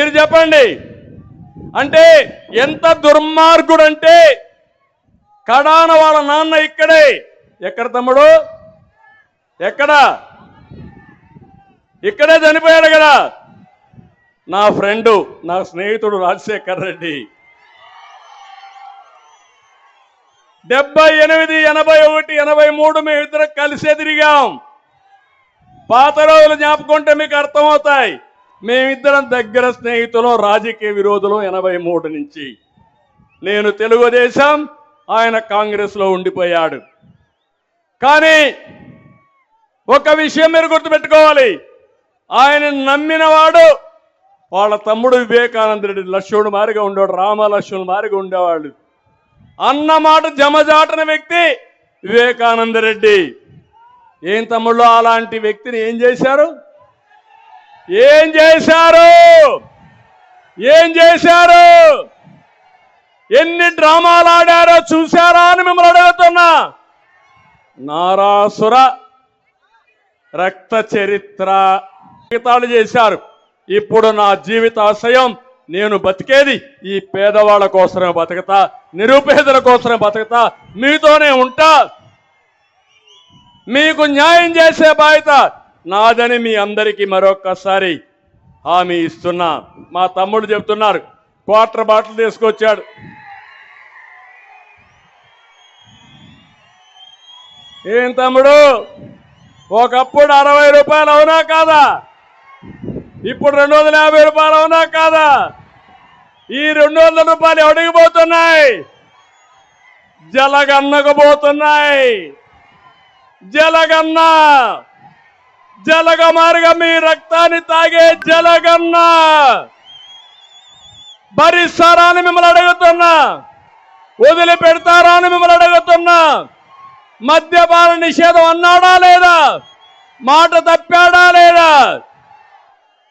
మీరు చెప్పండి. అంటే ఎంత దుర్మార్గుడు అంటే కడాన వాళ్ళ నాన్న ఇక్కడే. ఎక్కడ తమ్ముడు? ఎక్కడ? ఇక్కడే చనిపోయాడు కదా. నా ఫ్రెండు నా స్నేహితుడు రాజశేఖర్ రెడ్డి. డెబ్బై ఎనిమిది ఎనభై ఒకటి ఎనభై మూడు మేమిద్దరం కలిసే తిరిగాం. పాత రోజులు జ్ఞాపకుంటే మీకు అర్థమవుతాయి. మేమిద్దరం దగ్గర స్నేహితులు రాజకీయ విరోధులు ఎనభై మూడు నుంచి. నేను తెలుగుదేశం ఆయన కాంగ్రెస్లో ఉండిపోయాడు. కానీ ఒక విషయం మీరు గుర్తుపెట్టుకోవాలి. ఆయన నమ్మినవాడు వాళ్ళ తమ్ముడు వివేకానంద రెడ్డి లక్ష్మణుడు మారిగా ఉండేవాడు రామ లక్ష్మణుడు మారిగా ఉండేవాడు. అన్నమాట జమజాటిన జమజాటన వ్యక్తి వివేకానందరెడ్డి ఏం తమ్ముళ్ళు అలాంటి వ్యక్తిని ఏం చేశారు? ఏం చేశారు? ఏం చేశారు? ఎన్ని డ్రామాలు ఆడారో చూశారా అని మిమ్మల్ని అడుగుతున్నా. నారాసుర రక్త చరిత్ర జీవితాలు చేశారు. ఇప్పుడు నా జీవితాశయం నేను బతికేది ఈ పేదవాళ్ళ కోసమే బతుకుతా నిరుపేదల కోసమే బతుకుతా మీతోనే ఉంటా. మీకు న్యాయం చేసే బాధ్యత నాదని మీ అందరికీ మరొక్కసారి హామీ ఇస్తున్నా. మా తమ్ముడు చెప్తున్నారు క్వార్టర్ బాటిల్ తీసుకొచ్చాడు. ఏం తమ్ముడు? ఒకప్పుడు అరవై రూపాయలు అవునా కాదా? ఇప్పుడు రెండు వందల యాభై రూపాయలు అవునా కాదా? ఈ రెండు వందల రూపాయలు ఎవడికి పోతున్నాయి? జలగన్నకు పోతున్నాయి. జలగన్న! జలగ మార్గం మీ రక్తాన్ని తాగే జలగన్న. భరిస్తారా అని మిమ్మల్ని అడుగుతున్నా. వదిలిపెడతారా అని మిమ్మల్ని అడుగుతున్నా. మద్యపాన నిషేధం అన్నాడా లేదా? మాట తప్పాడా లేదా?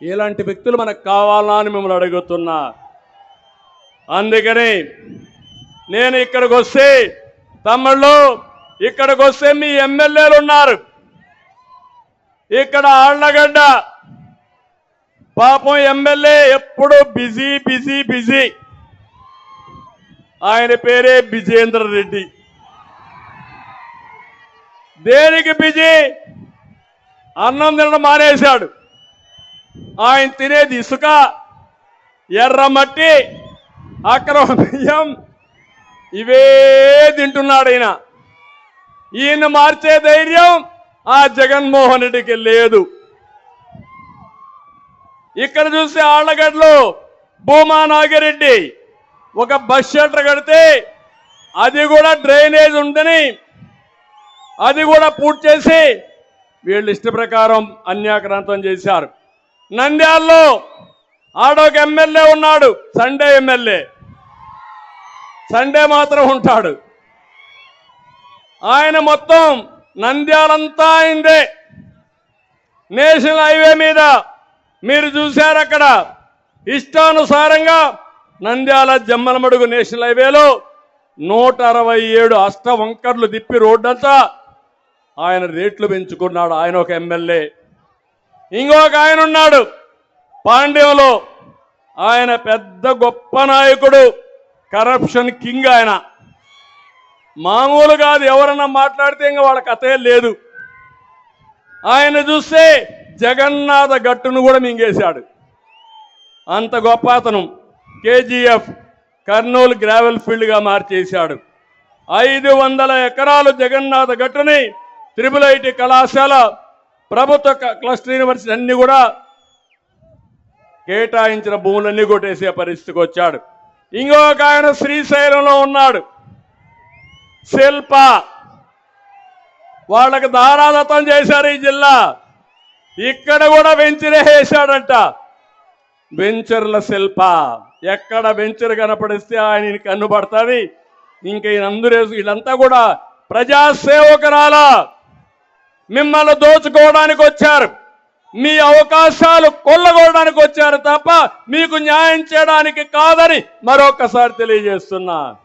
ఇలాంటి వ్యక్తులు మనకు కావాలా అని మిమ్మల్ని అడుగుతున్నా. అందుకని నేను ఇక్కడికి వస్తే తమ్ముళ్ళు ఇక్కడికి వస్తే మీ ఎమ్మెల్యేలు ఉన్నారు. ఇక్కడ ఆళ్ళగడ్డ. పాపం ఎమ్మెల్యే ఎప్పుడు బిజీ బిజీ బిజీ. ఆయన పేరే విజేంద్ర రెడ్డి. దేనికి బిజీ? అన్నం తినడం మానేశాడు. ఆయన తినేది ఇసుక ఎర్రమట్టి అక్రమ బియ్యం. ఇవే తింటున్నాడు ఆయన ఈయన మార్చే ధైర్యం ఆ జగన్మోహన్ రెడ్డికి లేదు. ఇక్కడ చూస్తే ఆళ్ళగడ్డలు భూమా నాగిరెడ్డి ఒక బస్ షెల్టర్ కడితే అది కూడా డ్రైనేజ్ ఉందని అది కూడా పూర్తి చేసి వీళ్ళు ఇష్ట ప్రకారం అన్యాక్రాంతం చేశారు. నంద్యాల్లో ఆడొక ఎమ్మెల్యే ఉన్నాడు సండే ఎమ్మెల్యే. సండే మాత్రం ఉంటాడు. ఆయన మొత్తం నంద్యాలంతా అయిందే. నేషనల్ హైవే మీద మీరు చూశారు అక్కడ. ఇష్టానుసారంగా నంద్యాల జమ్మలమడుగు నేషనల్ హైవేలో నూట అరవై ఏడు అష్ట వంకర్లు తిప్పి రోడ్డంతా ఆయన రేట్లు పెంచుకున్నాడు. ఆయన ఒక ఎమ్మెల్యే. ఇంకొక ఆయన ఉన్నాడు. పాండ్యంలో ఆయన పెద్ద గొప్ప నాయకుడు. కరప్షన్ కింగ్ ఆయన. మామూలు కాదు ఎవరన్నా మాట్లాడితే ఇంకా వాళ్ళ కథే లేదు. ఆయన చూస్తే జగన్నాథ గట్టును కూడా మింగేశాడు. అంత గొప్ప అతను. కేజీఎఫ్ కర్నూలు గ్రావెల్ ఫీల్డ్గా మార్చేశాడు. ఐదు వందల ఎకరాలు జగన్నాథ గట్టుని త్రిపుల్ ఐటీ కళాశాల ప్రభుత్వ క్లస్టర్ యూనివర్సిటీ అన్ని కూడా కేటాయించిన భూములన్నీ కొట్టేసే పరిస్థితికి వచ్చాడు. ఇంకొక ఆయన శ్రీశైలంలో ఉన్నాడు. శిల్ప. వాళ్ళకి దారాదత్తం చేశారు ఈ జిల్లా. ఇక్కడ కూడా వెంచరే వేశాడంట. వెంచర్ల శిల్ప. ఎక్కడ వెంచర్ కనపడిస్తే ఆయన కన్నుపడుతుంది ఇంకా ఈయనందరూ వీళ్ళంతా కూడా ప్రజాసేవకురాల. మిమ్మల్ని దోచుకోవడానికి వచ్చారు. మీ అవకాశాలు కొల్లగొడడానికి వచ్చారు తప్ప మీకు న్యాయం చేయడానికి కాదని మరొకసారి తెలియజేస్తున్నా.